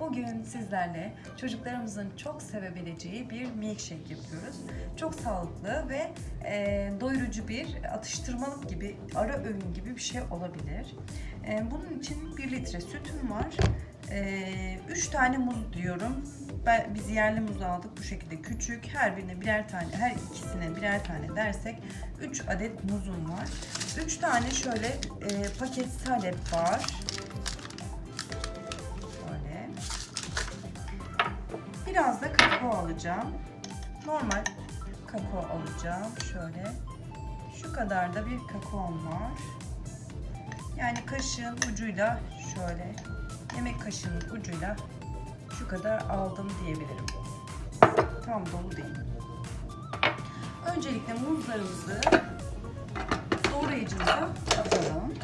Bugün sizlerle çocuklarımızın çok sevebileceği bir milkshake yapıyoruz. Çok sağlıklı ve e, doyurucu bir atıştırmalık gibi, ara öğün gibi bir şey olabilir. E, bunun için 1 litre sütüm var. 3 tane muz diyorum. Ben, biz yerli muz aldık bu şekilde küçük. Her birine birer tane, her ikisine birer tane dersek 3 adet muzum var. 3 tane şöyle e, paket salep var. Biraz da kakao alacağım. Normal kakao alacağım. Şöyle. Şu kadar da bir kakaom var. Yani kaşığın ucuyla şöyle yemek kaşığının ucuyla şu kadar aldım diyebilirim. Tam dolu değil. Öncelikle muzlarımızı doğrayıcımıza atalım.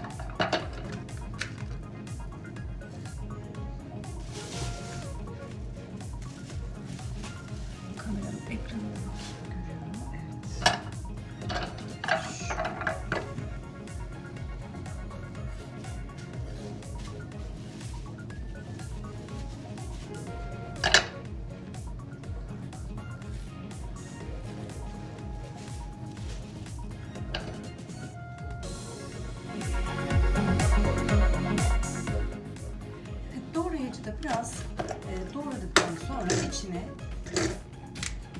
Doğradıktan sonra içine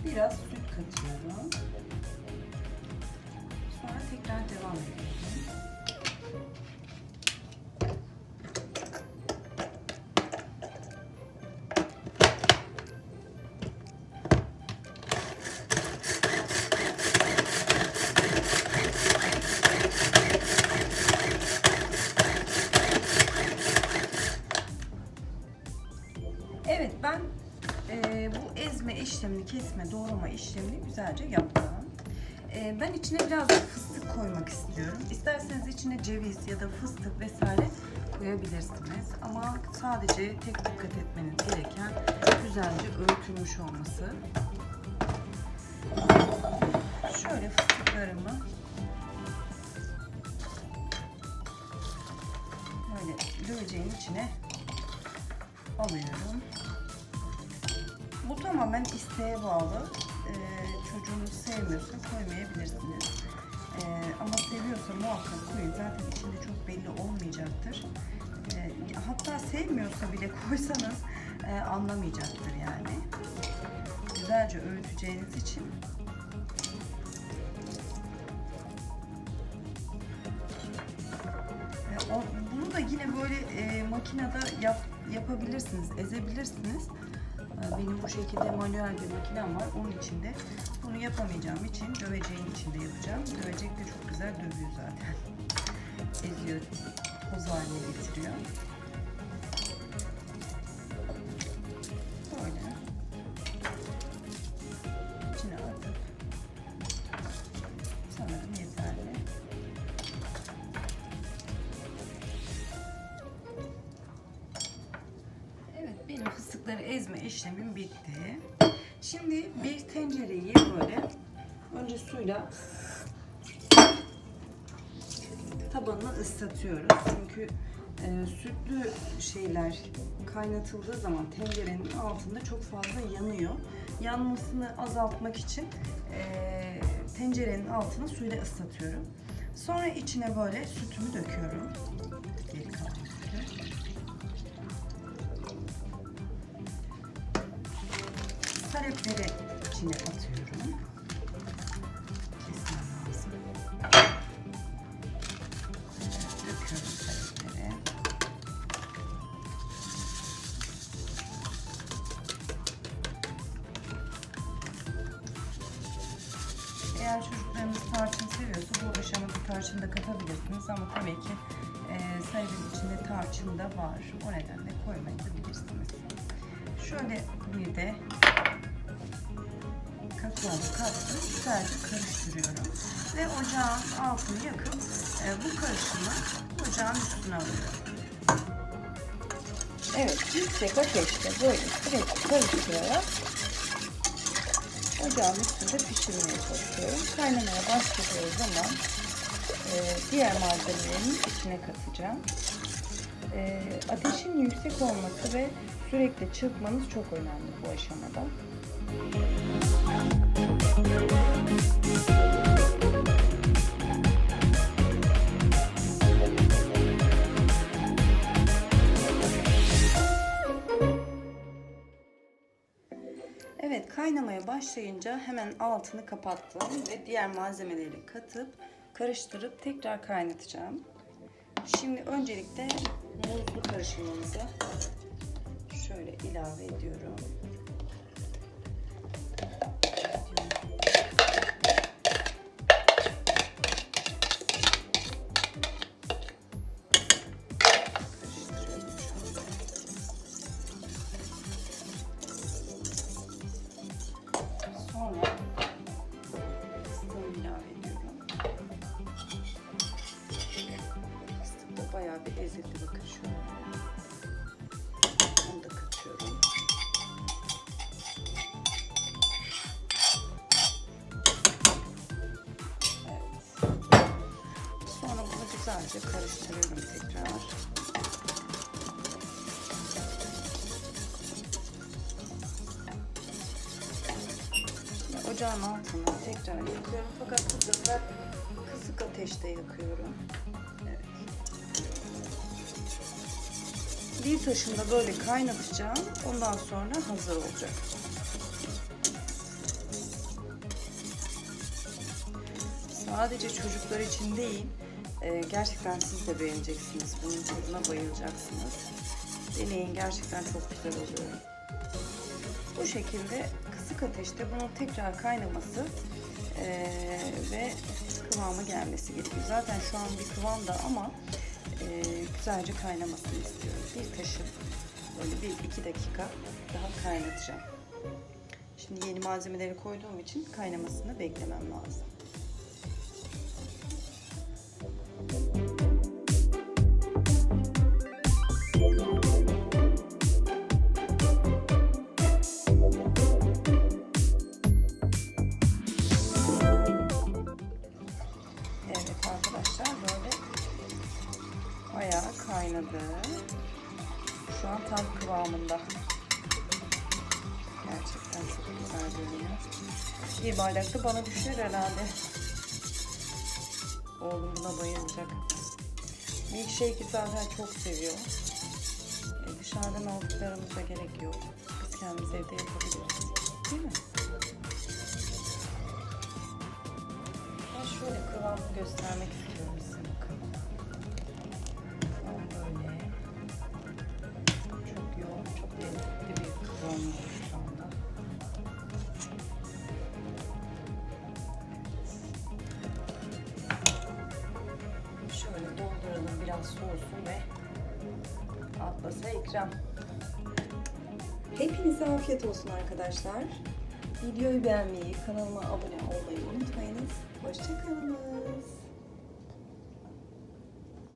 biraz süt katıyorum. Sonra tekrar devam ediyorum. İşlemini, kesme, doğrama işlemini güzelce yaptım. E, ben içine biraz fıstık koymak istiyorum. İsterseniz içine ceviz ya da fıstık vesaire koyabilirsiniz. Ama sadece tek dikkat etmeniz gereken güzelce öğütülmüş olması. Şöyle fıstıklarımı böyle döveceğin içine alıyorum. Bu tamamen isteğe bağlı. Ee, çocuğunuz sevmiyorsa koymayabilirsiniz. Ee, ama seviyorsa muhakkak koyun. Zaten içinde çok belli olmayacaktır. Ee, hatta sevmiyorsa bile koysanız e, anlamayacaktır yani. Güzelce öğüteceğiniz için Bunu da yine böyle e, makinede yap, yapabilirsiniz, ezebilirsiniz. Benim bu şekilde manuel bir makinem var. Onun içinde bunu yapamayacağım için döveceğin içinde yapacağım. Dövecek de çok güzel dövüyor zaten. Eziyor, toz haline getiriyor. Fıstıkları ezme işlemim bitti. Şimdi bir tencereyi böyle önce suyla tabanını ıslatıyoruz. Çünkü e, sütlü şeyler kaynatıldığı zaman tencerenin altında çok fazla yanıyor. Yanmasını azaltmak için e, tencerenin altını suyla ıslatıyorum. Sonra içine böyle sütümü döküyorum. Geri kalan sütü. Salepleri içine atıyorum. Kesmem lazım. Eğer çocuklarınız tarçın seviyorsa bu aşamada tarçın da katabilirsiniz ama tabii ki e, sarımın içinde tarçın da var. O nedenle koymayabilirsiniz. Şöyle bir de kakaomu kattım. Güzelce karıştırıyorum. Ve ocağın altını yakıp e, bu karışımı ocağın üstüne alıyorum. Evet, yüksek ateşte böyle sürekli karıştırarak ocağın üstünde pişirmeye çalışıyorum. Kaynamaya başladığı zaman e, diğer malzemelerin içine katacağım. Ee, ateşin yüksek olması ve sürekli çırpmanız çok önemli bu aşamada. Evet kaynamaya başlayınca hemen altını kapattım ve diğer malzemeleri katıp karıştırıp tekrar kaynatacağım. Şimdi öncelikle muzlu karışımımızı şöyle ilave ediyorum. Güzelce karıştırıyorum tekrar. Ocağın altına tekrar yakıyorum fakat bu sefer kısık ateşte yakıyorum. Evet. Bir taşında böyle kaynatacağım. Ondan sonra hazır olacak. Sadece çocuklar için değil, e, gerçekten siz de beğeneceksiniz. Bunun tadına bayılacaksınız. Deneyin gerçekten çok güzel oluyor. Bu şekilde kısık ateşte bunun tekrar kaynaması eee, ve kıvamı gelmesi gerekiyor. Zaten şu an bir kıvamda ama eee, güzelce kaynamasını istiyorum. Bir taşı böyle bir iki dakika daha kaynatacağım. Şimdi yeni malzemeleri koyduğum için kaynamasını beklemem lazım. Evet arkadaşlar böyle bayağı kaynadı. Şu an tam kıvamında. Gerçekten çok güzel görünüyor. Bir bardak da bana düşer herhalde. Oğlum buna bayılacak. Milkshake'i zaten çok seviyor. E, dışarıdan aldıklarımıza gerek yok. Biz kendimiz evde yapabiliriz. Değil mi? Kıvamını göstermek istiyorum size bakın. Böyle. Çok yoğun, çok lezzetli bir kıvam var şu anda. Şöyle dolduralım biraz soğusun ve atlasa ikram. Hepinize afiyet olsun arkadaşlar. Videoyu beğenmeyi, kanalıma abone olmayı unutmayınız. Hoşçakalınız.